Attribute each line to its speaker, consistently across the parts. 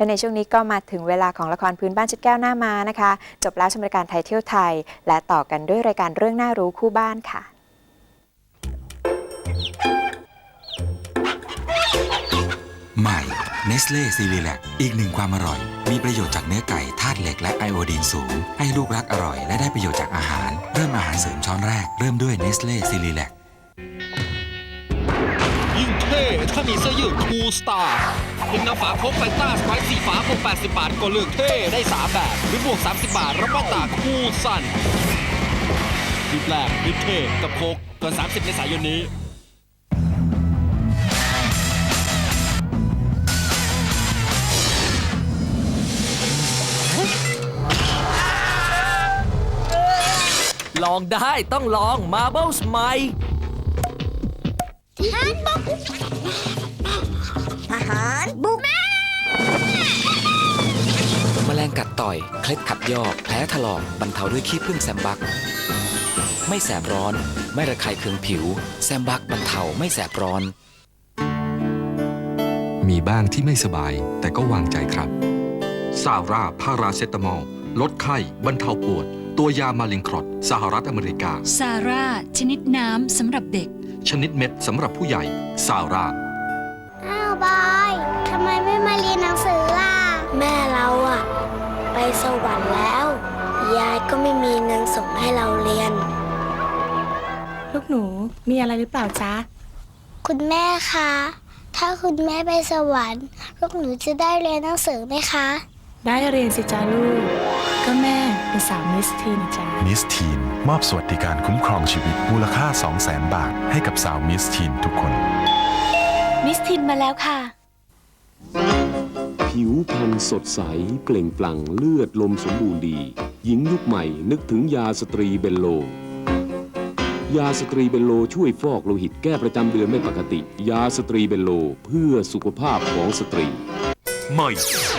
Speaker 1: และในช่วงนี้ก็มาถึงเวลาของละครพื้นบ้านชุดแก้วหน้ามานะคะ จบแล้วชมรายการไทยเที่ยวไทย และต่อกันด้วยรายการเรื่องน่ารู้คู่บ้านค่ะ
Speaker 2: ใหม่เนสเล่ซีรีแลกอีกหนึ่งความอร่อย มีประโยชน์จากเนื้อไก่ธาตุเหล็กและไอโอดีนสูง ให้ลูกรักอร่อย และได้ประโยชน์จากอาหาร เริ่มอาหารเสริมช้อนแรก เริ่มด้วยเนสเล่ซีรีแล
Speaker 3: ถ้ามีเสื้อยืดคูลสตาร์หนึ่งนำฝาโคกไฟต้าสไปซ์สีฝาบวก80 บาทก็เลือกเท่ได้ 3 แบบหรือบวก 30 บาท รับแว่นตาคูสันรีบแรกรีบเท่กับโค้กเกิน30เมษายนนี้
Speaker 4: ลองได้ต้องลอง Marbles ใหม่
Speaker 5: แมลงกัดต่อย เคล็ดขัดยอกแผลถลอกบรรเทาด้วยขี้ผึ้งแซมบัก ไม่แสบร้อน ไม่ระคายเคืองผิว แซมบักบรรเทาไม่แสบร้อน
Speaker 6: มีบ้างที่ไม่สบายแต่ก็วางใจครับซาร่าพาราเซตามอล ลดไข้ บรรเทาปวด ตัวยามาลิงครอตสหรัฐอเมริกา
Speaker 7: ซาร่า ชนิดน้ำสำหรับเด็ก
Speaker 6: ชนิดเม็ดสำหรับผู้ใหญ่ซาร่า
Speaker 8: อ้าวบอยทำไมไม่มาเรียนหนังสือล่ะ แม่เราอะไปสวรรค์แล้ว ยายก็ไม่มีเงินส่งให้เราเรียน
Speaker 9: ลูกหนูมีอะไรหรือเปล่าจ๊ะ
Speaker 8: คุณแม่คะ ถ้าคุณแม่ไปสวรรค์ลูกหนูจะได้เรียนหนังสือไหมคะ
Speaker 9: ได้เรียนสิจ้าลูก ก็แม่เป็นสาวมิสทีนะจ๊ะ
Speaker 10: มิสทีนมอบสวัสดิการคุ้มครองชีวิตมูลค่า 200,000 บาท ให้กับสาวมิสทีนทุกคน
Speaker 8: มิสทินมาแล้วค่ะ
Speaker 11: ผิวพรรณสดใส เปล่งปลั่งเลือดลมสมบูรณ์ดี หญิงยุคใหม่นึกถึงยาสตรีเบนโล ยาสตรีเบนโลช่วยฟอกโลหิตแก้ประจำเดือนไม่ปกติ ยาสตรีเบนโลเพื่อสุขภาพของสตรี
Speaker 12: ใหม่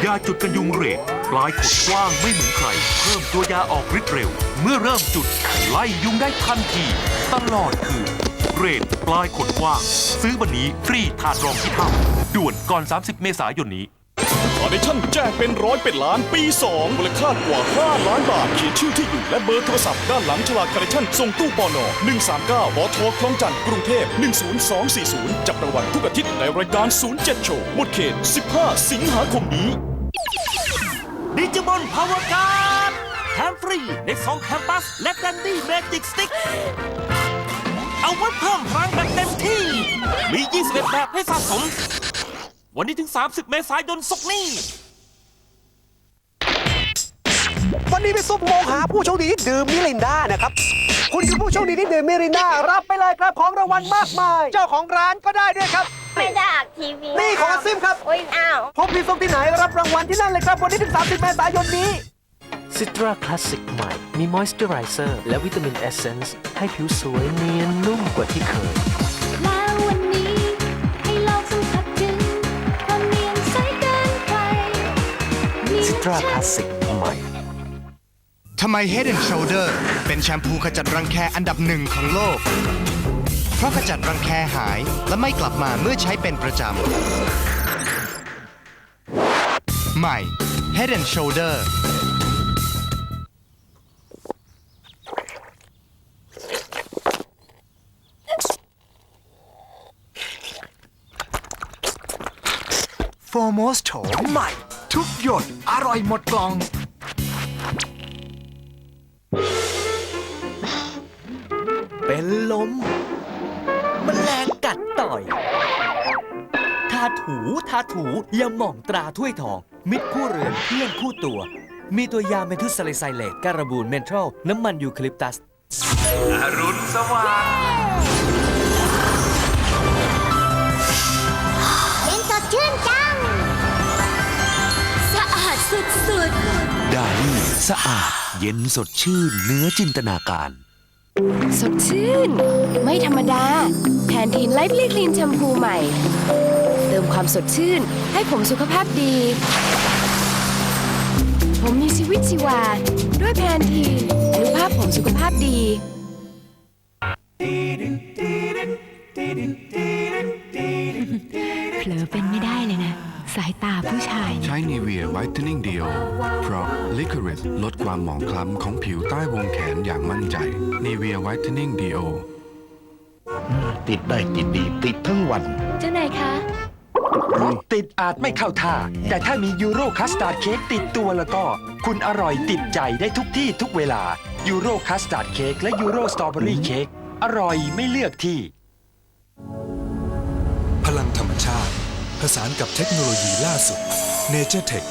Speaker 12: ยาจุดกันยุงเรด ปลายขดกว้างไม่เหมือนใคร เพิ่มตัวยาออกฤทธิ์เร็ว เมื่อเริ่มจุด ไล่ยุงได้ทันที ตลอดคืนเกรดปลายขดกว้าง ซื้อวันนี้ฟรีถาดรองที่เท่าด่วนก่อน 30 เมษายนนี้
Speaker 3: ออเดชั่นแจกเป็นร้อยเป็นล้านปี 2 มูลค่ากว่า 5 ล้านบาท เขียนชื่อที่อยู่และเบอร์โทรศัพท์ด้านหลังฉลากคาร์เนชั่นส่งตู้ปอนอ139บอทอคลองจันทร์กรุงเทพ 10240 จับรางวัลทุกอาทิตย์ในรายการ 07 โชว์ หมดเขต 15 สิงหาคมนี้
Speaker 4: ดิจิมอนพาวเวอร์การ์ดแถมฟรีในสองแคมปัส และแกรนดี้เมจิกสติ๊ก เอาไว้เพิ่มพลังแบบเต็มที่ มี 21 แบบให้สะสม วันนี้ถึง 30 เมษายนศกนี้
Speaker 13: วันนี้พี่ซุปมองหาผู้โชคดีที่ดื่มมิรินดานะครับ คุณคือผู้โชคดีที่ดื่มมิรินดารับไปเลยครับของรางวัลมากมาย เจ้าของร้านก็ได้ด้วยครับ
Speaker 8: ไม่ได้อักทีวี
Speaker 13: นี่ของอาซิมครับ
Speaker 8: โอ้ยอ้าว
Speaker 13: พบพี่ซุปที่ไหนรับรางวัลที่นั่นเลยครับ วันนี้ถึง 30 เมษายนนี้
Speaker 4: ซิตราคลาสสิกใหม่ มีมอยส์เจอไรเซอร์และวิตามินเอเซนส์ให้ผิวสวยเนียนนุ่มกว่าที่เคย
Speaker 7: แล้ววันนี้ให้ลองสัมผัสถึงความเนียนใสเกินใครมี
Speaker 4: ซิตราคลาสสิกใหม่
Speaker 14: ทำไม Head and Shoulder เป็นแชมพูขจัดรังแคอันดับหนึ่งของโลก เพราะขจัดรังแคหายและไม่กลับมาเมื่อใช้เป็นประจำ ใหม่ Head and Shoulder
Speaker 13: โฟโมสโฉมใหม่ ทุกหยด อร่อยหมดกล่อง
Speaker 4: ถูทาถูยาหม่องตราถ้วยทอง มิตรคู่เรือนเพื่อนคู่ตัว มีตัวยาเมทุสซาลิไซเลตการบูนเมนทรัลน้ำมันยูคาลิปตัส
Speaker 12: อรุณสว่าง
Speaker 8: เป็นสดชื่นจัง
Speaker 7: สะอาดสุด
Speaker 2: ดาลี่สะอาด เย็นสดชื่นเนื้อจินตนาการ
Speaker 9: ๆ สดชื่น ไม่ธรรมดา แทนทีนไลฟ์ลีคลีนแชมพูใหม่ เติมความสดชื่น ให้ผมสุขภาพดี ผมมีชีวิตชีวา ด้วยแพนทีนอนุภาพผมสุขภาพดี
Speaker 7: ๆเผลอเป็นไม่ได้เลยนะ สายตาผู้ชาย
Speaker 15: ใช้นีเวียไวท์เทนนิ่งเดียว เพราะลิค o ริสลดความหมองคล้ำของผิวใต้วงแขนอย่างมั่นใจนีเวียไวท์เทนนิ่งเดียว
Speaker 16: ติดได้ติดดีติดทั้งวัน
Speaker 7: เจ้านายคะ
Speaker 17: รถ ติดอาจไม่เข้าท่า แต่ถ้ามียูโรคัสตาร์ดเค้กติดตัวแล้วก็ คุณอร่อยติดใจได้ทุกที่ทุกเวลายูโรคัสตาร์ดเค้กและยูโรสตรอเบอรี่เค้กอร่อยไม่เลือกที่
Speaker 18: พลังธรรมชาติผสานกับเทคโนโลยีล่าสุด Nature Tech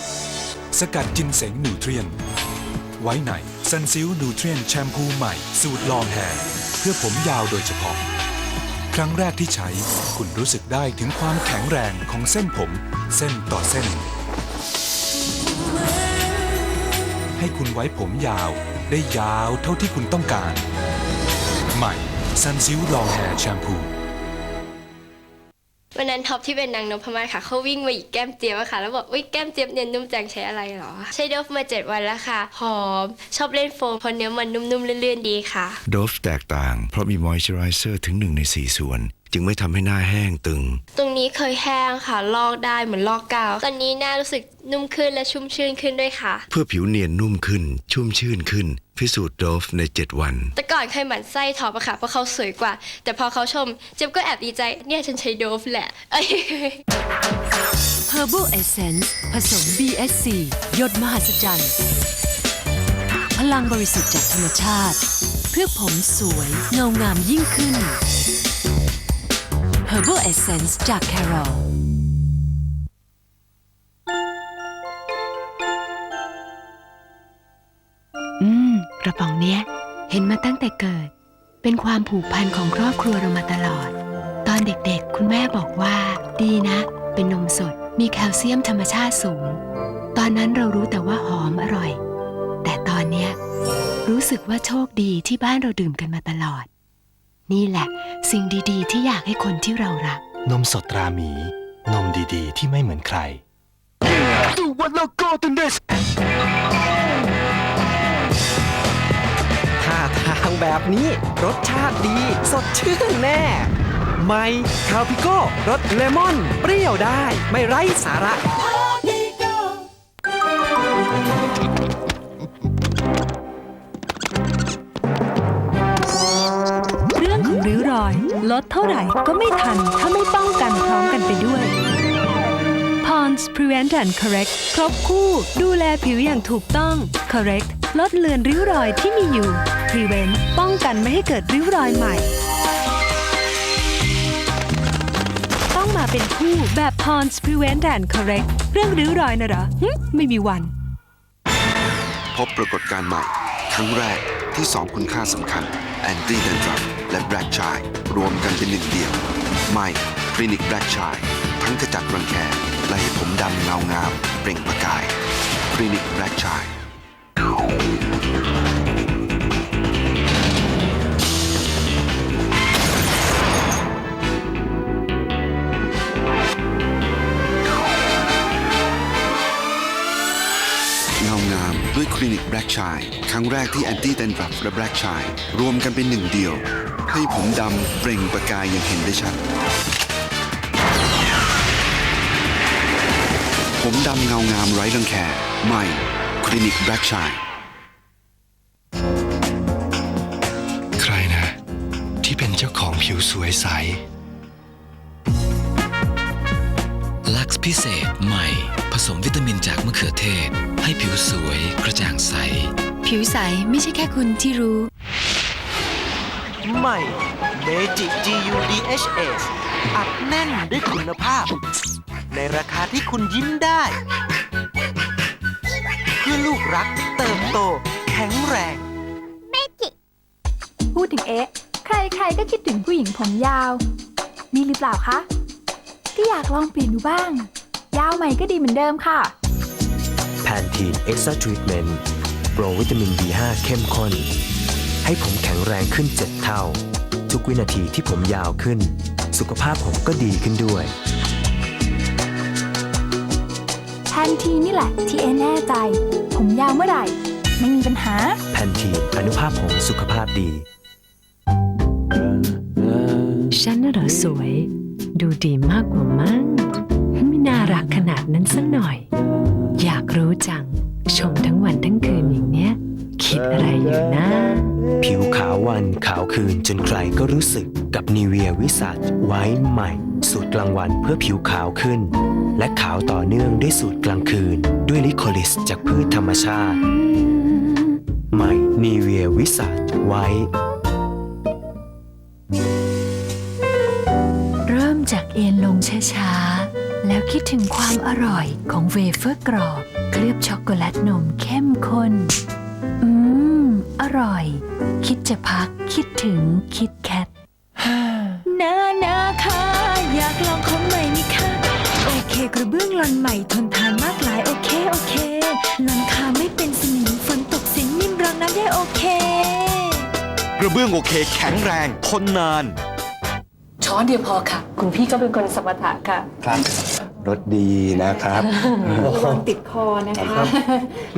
Speaker 18: สกัดจินเสงนูเทรียน ไว้ในซันซิลนูเทรียนแชมพูใหม่ สูตรลองแฮร์เพื่อผมยาวโดยเฉพาะ ครั้งแรกที่ใช้ คุณรู้สึกได้ถึงความแข็งแรงของเส้นผม เส้นต่อเส้น ให้คุณไว้ผมยาว ได้ยาวเท่าที่คุณต้องการ ใหม่ซันซิลลองแฮร์แชมพู
Speaker 19: วันนั้นท็อปที่เป็นนางนพมาศค่ะเขาวิ่งมาอีกแก้มเจี๊ยบอะค่ะ แล้วบอกอุ้ยแก้มเจี๊ยบเนียนนุ่มจังใช้อะไรเหรอ ใช้โดฟมาเจ็ดวันแล้วค่ะ หอม ชอบเล่นโฟมเพราะเนื้อมันนุ่มๆเลื่อนๆดีค่ะ
Speaker 16: โดฟแตกต่าง เพราะมีมอยเจอไรเซอร์ถึงหนึ่งในสี่ส่วน จึงไม่ทำให้หน้าแห้งตึง
Speaker 19: ตรงนี้เคยแห้งค่ะ ลอกได้เหมือนลอกกาว ตอนนี้หน้ารู้สึกนุ่มขึ้นและชุ่มชื่นขึ้นด้วยค่ะ
Speaker 16: เพื่อผิวเนียนนุ่มขึ้น ชุ่มชื่นขึ้น พิสูจน์โดฟใน 7 วัน
Speaker 19: แต่ก่อนเคยหมั่นไส้ท็อปอะค่ะเพราะเขาสวยกว่า แต่พอเขาชมเจี๊ยบก็แอบดีใจเนี่ยฉันใช้โดฟแหละเอ้ย
Speaker 20: Herbal Essence ผสม BSC หยดมหัศจรรย์พลังบริสุทธิ์จากธรรมชาติ เพื่อผมสวยเงางามยิ่งขึ้น Herbal Essence จาก Carol
Speaker 7: อืม กระป๋องเนี้ย เห็นมาตั้งแต่เกิด เป็นความผูกพันของครอบครัวเรามาตลอด ตอนเด็กๆ คุณแม่บอกว่า ดีนะ เป็นนมสด มีแคลเซียมธรรมชาติสูง ตอนนั้นเรารู้แต่ว่าหอมอร่อย แต่ตอนเนี้ย รู้สึกว่าโชคดีที่บ้านเราดื่มกันมาตลอด นี่แหละ สิ่งดีๆ ที่อยากให้คนที่เรารัก
Speaker 21: นมสดตราหมี นมดีๆ ที่ไม่เหมือนใคร
Speaker 13: ท่าทางแบบนี้ รสชาติดี สดชื่นแน่ไม่คาปิโก้รสเลมอน เปรี้ยวได้ ไม่ไร้สาระ
Speaker 22: เลดเท่าไหร่ก็ไม่ทันถ้าไม่ป้องกันพร้อมกันไปด้วย Pond's Prevent and Correct ครบคู่ ดูแลผิวอย่างถูกต้อง Correct ลดเลือนริ้วรอยที่มีอยู่ Prevent ป้องกันไม่ให้เกิดริ้วรอยใหม่ ต้องมาเป็นคู่แบบ Pond's Prevent and Correct เรื่องริ้วรอยนะเหรอหึไม่มีวัน
Speaker 2: พบปรากฏการณ์ใหม่ ครั้งแรกที่2คุณค่าสำคัญแอนตี้เดนทรั และแบล็กชายรวมกันเป็นหนึ่งเดียว ไม่คลินิกแบล็กชายทั้งขจัดรังแคและให้ผมดำเงางามเปล่งประกาย คลินิกแบล็กชาย ชายครั้งแรกที่แอนตี้เดนทรับและแบล็กชายรวมกันเป็นหนึ่งเดียว ให้ผมดำเปล่งประกายอย่างเห็นได้ชัด ผมดำเงางามไร้รังแคใหม่คลินิกแบล็กชาย
Speaker 21: ใครนะ ที่เป็นเจ้าของผิวสวยใส
Speaker 5: ลักพิเศษใหม่ สมวิตามินจากมะเขือเทศ ให้ผิวสวย กระจ่างใส
Speaker 20: ผิวใสไม่ใช่แค่คุณที่รู้
Speaker 13: ใหม่เมจิ GU DHS อัดแน่นด้วยคุณภาพ ในราคาที่คุณยิ้มได้ เพื่อลูกรักเติบโต แข็งแรง
Speaker 23: พูดถึงเอ๊ะ ใครๆก็คิดถึงผู้หญิงผมยาว มีหรือเปล่าคะ ที่อยากลองเปลี่ยนดูบ้าง ยาวใหม่ก็ดีเหมือนเดิมค่ะ
Speaker 21: แพนทีนเอ็กซ์ตร้าทรีทเมนต์โปรวิตามิน B5 เข้มข้น ให้ผมแข็งแรงขึ้น 7 เท่า ทุกวินาทีที่ผมยาวขึ้น สุขภาพผมก็ดีขึ้นด้วย
Speaker 23: แทนทีนี่แหละที่เอแน่ใจ ผมยาวเมื่อไหร่ ไม่มีปัญหา
Speaker 21: แพนทีนอนุภาพผมสุขภาพดี
Speaker 20: ฉันน่ะเหรอสวย ดูดีมากกว่ามั้งไม่น่ารักขนาดนั้นสักหน่อย อยากรู้จัง ชมทั้งวันทั้งคืนอย่างเนี้ย คิดอะไรอยู่นะ
Speaker 21: ผิวขาววันขาวคืนจนใครก็รู้สึกกับนีเวียวิสัชไว้ใหม่ สูตรกลางวันเพื่อผิวขาวขึ้น และขาวต่อเนื่องด้วยสูตรกลางคืน ด้วยลิโคลิสจากพืชธรรมชาติ ใหม่นีเวียวิสัชไว้
Speaker 20: ดถึงความอร่อยของเวเฟอร์กรอบ เคลือบช็อกโกแลตนมเข้มข้น อืม อร่อย คิดจะพักคิดถึงคิดแคท
Speaker 22: นานาค่ะอยากลองของใหม่นี่ค่ะ โอเค กระเบื้องลอนใหม่ทนทานมากหลาย โอเค โอเคหลังคาไม่เป็นสนิมฝนตกสินนิ่มรองน้ำได้โอเค
Speaker 3: กระเบื้องโอเค แข็งแรงทนนาน
Speaker 22: ช้อนเดียวพอค่ะ คุณพี่ก็เป็นคนสมถะค่ะ
Speaker 24: ครับ รสดีนะครับ
Speaker 22: ระวังติดคอนะคะ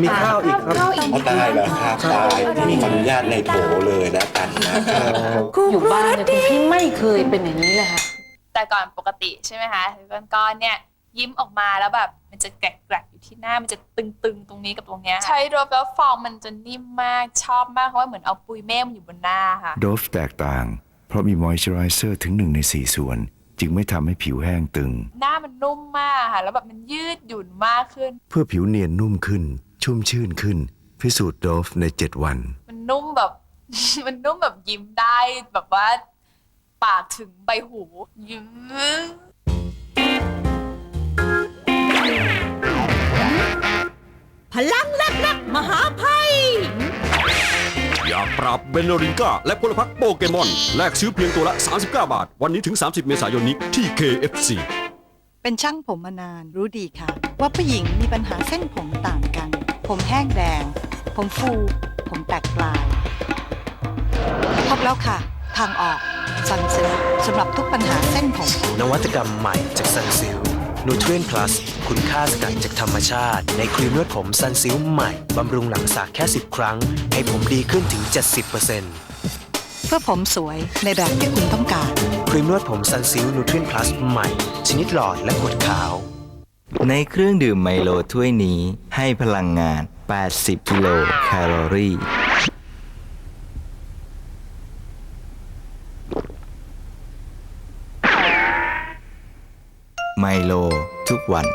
Speaker 24: มีข้าวอีกครับ
Speaker 22: ข้าวอีก
Speaker 24: อ๋อได้แล้วครับได้ที่มีขออนุญาตในโถเลยนะกันนะครับ
Speaker 22: อยู่บ้านเนี่ยคุณพี่ไม่เคยเป็นอย่างนี้เลยค่ะ
Speaker 25: แต่ก่อนปกติใช่ไหมคะก้อนๆเนี่ยยิ้มออกมาแล้วแบบมันจะแกรกๆอยู่ที่หน้ามันจะตึงๆ ตรงนี้กับตรงเนี้ยใช้รบแล้วฟองมันจะนิ่มมากชอบมากเพราะว่าเหมือนเอาปุยเมฆมาอยู่บนหน้าค่ะ
Speaker 16: โดฟแตกต่าง เพราะมีมอยเจอไรเซอร์ถึงหนึ่งในสี่ส่วน จึงไม่ทำให้ผิวแห้งตึง
Speaker 25: หน้ามันนุ่มมากค่ะ แล้วแบบมันยืดหยุ่นมากขึ้น
Speaker 16: เพื่อผิวเนียนนุ่มขึ้น ชุ่มชื่นขึ้น พิสูจน์โดฟใน 7 วัน
Speaker 25: มันนุ่มแบบ มันนุ่มแบบยิ้มได้แบบว่า ปากถึงใบหูยิ้ม
Speaker 26: พลังนักนักมหาภัย
Speaker 6: อยากปราบเบนโนริงกาและพลพรรคโปเกมอน แลกซื้อเพียงตัวละ 39 บาท วันนี้ถึง 30 เมษายนนี้ที่ KFC
Speaker 27: เป็นช่างผมมานานรู้ดีค่ะ ว่าผู้หญิงมีปัญหาเส้นผมต่างกัน ผมแห้งแดง ผมฟู ผมแตกปลาย พบแล้วค่ะ ทางออกซันซิลสำหรับทุกปัญหาเส้นผม
Speaker 21: นวัตกรรมใหม่จากซันซิล นูทรีนพลัสคุณค่าสกัดจากธรรมชาติ ในครีมนวดผมซันซิลใหม่ บำรุงหลังสระแค่ 10 ครั้ง ให้ผมดีขึ้นถึง 70%
Speaker 27: เพื่อผมสวยในแบบที่คุณต้องการ
Speaker 21: ครีมนวดผมซันซิลนูทรีนพลัสใหม่ ชนิดหลอดและขวดขาว
Speaker 28: ในเครื่องดื่มไมโลถ้วยนี้ให้พลังงาน 80 กิโลแคลอรี่ ไมโล ทุกวัน